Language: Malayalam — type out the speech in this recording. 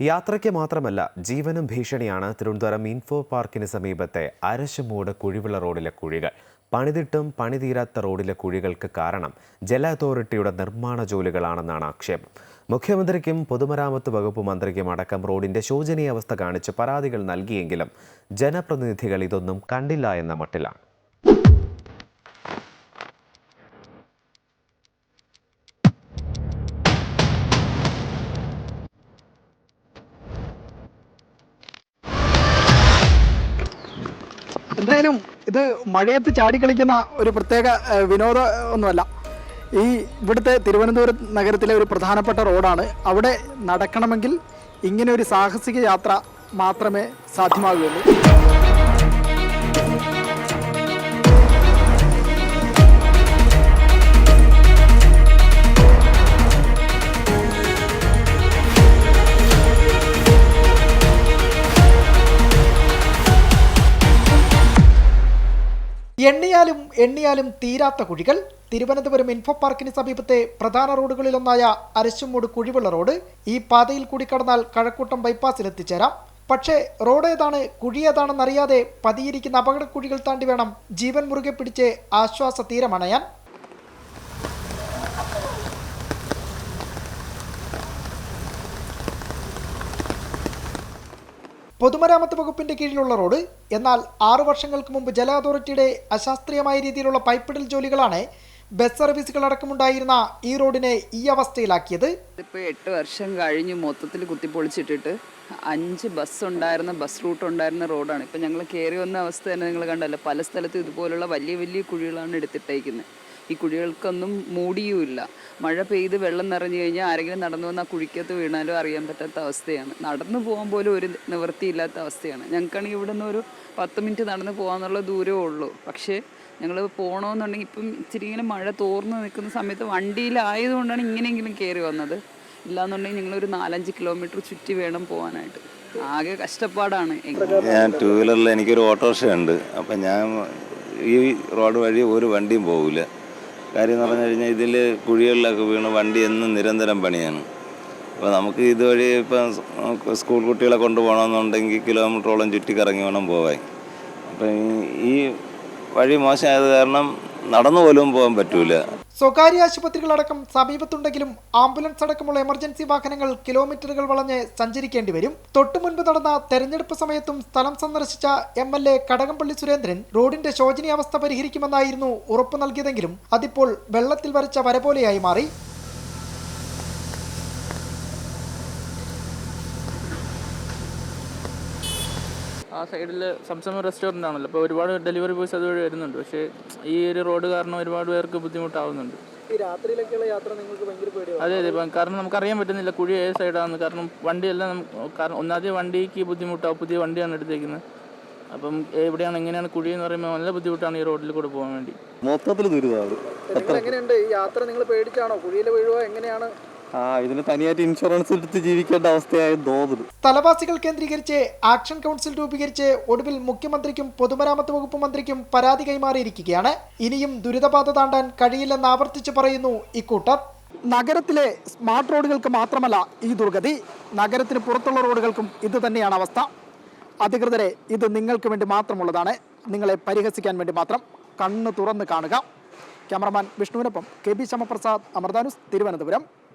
യാത്രയ്ക്ക് മാത്രമല്ല ജീവനും ഭീഷണിയാണ് തിരുവനന്തപുരം ഇൻഫോ പാർക്കിന് സമീപത്തെ അരശമൂട് കുഴിവിള റോഡിലെ കുഴികൾ. പണിതിട്ടും പണിതീരാത്ത റോഡിലെ കുഴികൾക്ക് കാരണം ജല അതോറിറ്റിയുടെ നിർമ്മാണ ജോലികളാണെന്നാണ് ആക്ഷേപം. മുഖ്യമന്ത്രിക്കും പൊതുമരാമത്ത് വകുപ്പ് മന്ത്രിക്കും അടക്കം റോഡിന്റെ ശോചനീയാവസ്ഥ കാണിച്ച് പരാതികൾ നൽകിയെങ്കിലും ജനപ്രതിനിധികൾ ഇതൊന്നും കണ്ടില്ല എന്ന മട്ടിലാണ്. എന്തായാലും ഇത് മഴയത്ത് ചാടിക്കളിക്കുന്ന ഒരു പ്രത്യേക വിനോദ ഒന്നുമല്ല. ഈ ഇവിടുത്തെ തിരുവനന്തപുരം നഗരത്തിലെ ഒരു പ്രധാനപ്പെട്ട റോഡാണ്. അവിടെ നടക്കണമെങ്കിൽ ഇങ്ങനെ ഒരു സാഹസിക യാത്ര മാത്രമേ സാധ്യമാകുകയുള്ളൂ. എണ്ണിയാലും എണ്ണിയാലും തീരാത്ത കുഴികൾ. തിരുവനന്തപുരം ഇൻഫോ പാർക്കിന് സമീപത്തെ പ്രധാന റോഡുകളിലൊന്നായ അരശുമൂട് കുഴിവുള്ള റോഡ് ഈ പാതയിൽ കൂടി കടന്നാൽ കഴക്കൂട്ടം ബൈപ്പാസിൽ എത്തിച്ചേരാം പക്ഷേ റോഡ് ഏതാണ് കുഴി ഏതാണെന്നറിയാതെ പതിയിരിക്കുന്ന അപകടക്കുഴികൾ താണ്ടി വേണം ജീവൻ മുറുകെ പിടിച്ച് ആശ്വാസ തീരമണയാൻ പൊതുമരാമത്ത് വകുപ്പിന്റെ കീഴിലുള്ള റോഡ് എന്നാൽ ആറു വർഷങ്ങൾക്ക് മുമ്പ് ജല അതോറിറ്റിയുടെ അശാസ്ത്രീയമായ രീതിയിലുള്ള പൈപ്പിടൽ ജോലികളാണ് ബസ് സർവീസുകൾ അടക്കമുണ്ടായിരുന്ന ഈ റോഡിനെ ഈ അവസ്ഥയിലാക്കിയത്. ഇപ്പോൾ എട്ട് വർഷം കഴിഞ്ഞ് മൊത്തത്തിൽ കുത്തിപ്പൊളിച്ചിട്ടിട്ട് അഞ്ച് ബസ് ഉണ്ടായിരുന്ന ബസ് റൂട്ട് ഉണ്ടായിരുന്ന റോഡാണ്. ഇപ്പം ഞങ്ങൾ കയറി വന്ന അവസ്ഥ തന്നെ നിങ്ങൾ കണ്ടല്ലോ. പല സ്ഥലത്തും ഇതുപോലുള്ള വലിയ വലിയ കുഴികളാണ് എടുത്തിട്ടേക്കുന്നത്. ഈ കുഴികൾക്കൊന്നും മൂടിയുമില്ല. മഴ പെയ്ത് വെള്ളം നിറഞ്ഞു കഴിഞ്ഞാൽ ആരെങ്കിലും നടന്നു വന്നാൽ ആ കുഴിക്കകത്ത് വീണാലും അറിയാൻ പറ്റാത്ത അവസ്ഥയാണ്. നടന്നു പോകാൻ പോലും ഒരു നിവൃത്തിയില്ലാത്ത അവസ്ഥയാണ്. ഞങ്ങൾക്കാണെങ്കിൽ ഇവിടെ നിന്ന് ഒരു പത്ത് മിനിറ്റ് നടന്ന് പോകാന്നുള്ള ദൂരമേ ഉള്ളൂ. പക്ഷേ ഞങ്ങൾ പോകണമെന്നുണ്ടെങ്കിൽ ഇപ്പം ഇച്ചിരി ഇങ്ങനെ മഴ തോർന്ന് നിൽക്കുന്ന സമയത്ത് വണ്ടിയിലായതുകൊണ്ടാണ് ഇങ്ങനെയെങ്കിലും കയറി വന്നത്. ഇല്ലാന്നുണ്ടെങ്കിൽ ഞങ്ങളൊരു നാലഞ്ച് കിലോമീറ്റർ ചുറ്റി വേണം പോകാനായിട്ട്. ആകെ കഷ്ടപ്പാടാണ് ഞാൻ ടൂ വീലറിൽ എനിക്കൊരു ഓട്ടോറിക്ഷ ഉണ്ട് അപ്പം ഞാൻ ഈ റോഡ് വഴി ഒരു വണ്ടിയും പോകില്ല കാര്യം എന്ന് പറഞ്ഞു കഴിഞ്ഞാൽ ഇതിൽ കുഴികളിലൊക്കെ വീണ് വണ്ടി എന്നും നിരന്തരം പണിയാണ്. അപ്പോൾ നമുക്ക് ഇതുവഴി ഇപ്പം സ്കൂൾ കുട്ടികളെ കൊണ്ടുപോകണമെന്നുണ്ടെങ്കിൽ കിലോമീറ്ററോളം ചുറ്റിക്കറങ്ങി വേണം പോവാൻ. അപ്പം ഈ- വഴി മോശമായത് കാരണം നടന്നു പോലും പോകാൻ പറ്റൂല. സ്വകാര്യ ആശുപത്രികളടക്കം സമീപത്തുണ്ടെങ്കിലും ആംബുലൻസ് അടക്കമുള്ള എമർജൻസി വാഹനങ്ങൾ കിലോമീറ്ററുകൾ വളഞ്ഞ് സഞ്ചരിക്കേണ്ടി വരും. തൊട്ടു മുൻപ് നടന്ന തെരഞ്ഞെടുപ്പ് സമയത്തും സ്ഥലം സന്ദർശിച്ച M L A Kadakampally Surendran റോഡിന്റെ ശോചനീയാവസ്ഥ പരിഹരിക്കുമെന്നായിരുന്നു ഉറപ്പു നൽകിയതെങ്കിലും അതിപ്പോൾ വെള്ളത്തിൽ വരച്ച വരപോലെയായി മാറി. ആ സൈഡിൽ സംസം റെസ്റ്റോറന്റ് ആണല്ലോ. അപ്പോൾ ഒരുപാട് ഡെലിവറി ബോയ്സ് അതുവഴി വരുന്നുണ്ട്. പക്ഷേ ഈ ഒരു റോഡ് കാരണം ഒരുപാട് പേർക്ക് ബുദ്ധിമുട്ടാവുന്നുണ്ട്. ഈ രാത്രിയിലേക്കുള്ള യാത്ര നിങ്ങൾക്ക് ഭയങ്കര പേടിയാണ് അതെ അതെ. കാരണം നമുക്കറിയാൻ പറ്റുന്നില്ല കുഴി ഏത് സൈഡാണെന്ന് കാരണം വണ്ടിയെല്ലാം നമുക്ക് കാരണം ഒന്നാമത്തെ വണ്ടിക്ക് ബുദ്ധിമുട്ടാവും. പുതിയ വണ്ടിയാണ് എടുത്തേക്കുന്നത്. അപ്പം എവിടെയാണ് എങ്ങനെയാണ് കുഴി എന്ന് പറയുമ്പോൾ നല്ല ബുദ്ധിമുട്ടാണ് ഈ റോഡിൽ കൂടെ പോകാൻ വേണ്ടി. മൊത്തത്തിൽ ദുരിതമാണ് എങ്ങനെയുണ്ട്? ഈ യാത്ര നിങ്ങൾ പേടിച്ചാണോ? കുഴിയിൽ വീഴുവോ? എങ്ങനെയാണ് ആ ഇതിന് തനിയായിട്ട് ഇൻഷുറൻസ് എടുത്ത് ജീവിക്കേണ്ട അവസ്ഥയായി തോന്നുന്നു. സ്ഥലവാസികൾ കേന്ദ്രീകരിച്ച് ആക്ഷൻ കൗൺസിൽ രൂപീകരിച്ച് ഒടുവിൽ മുഖ്യമന്ത്രിക്കും പൊതുമരാമത്ത് വകുപ്പ് മന്ത്രിക്കും പരാതി കൈമാറിയിരിക്കുകയാണ്. ഇനിയും ദുരിതബാധ താണ്ടാൻ കഴിയില്ലെന്ന് ആവർത്തിച്ച് പറയുന്നു ഇക്കൂട്ടർ. നഗരത്തിലെ സ്മാർട്ട് റോഡുകൾക്ക് മാത്രമല്ല ഈ ദുർഗതി. നഗരത്തിന് പുറത്തുള്ള റോഡുകൾക്കും ഇത് തന്നെയാണ് അവസ്ഥ. അധികൃതരെ ഇത് നിങ്ങൾക്ക് വേണ്ടി മാത്രമുള്ളതാണ്. നിങ്ങളെ പരിഹസിക്കാൻ വേണ്ടി മാത്രം കണ്ണ് തുറന്ന് കാണുക. ക്യാമറമാൻ വിഷ്ണുവിനൊപ്പം കെ ബി ശ്യാമപ്രസാദ് അമൃതാനുസ് തിരുവനന്തപുരം.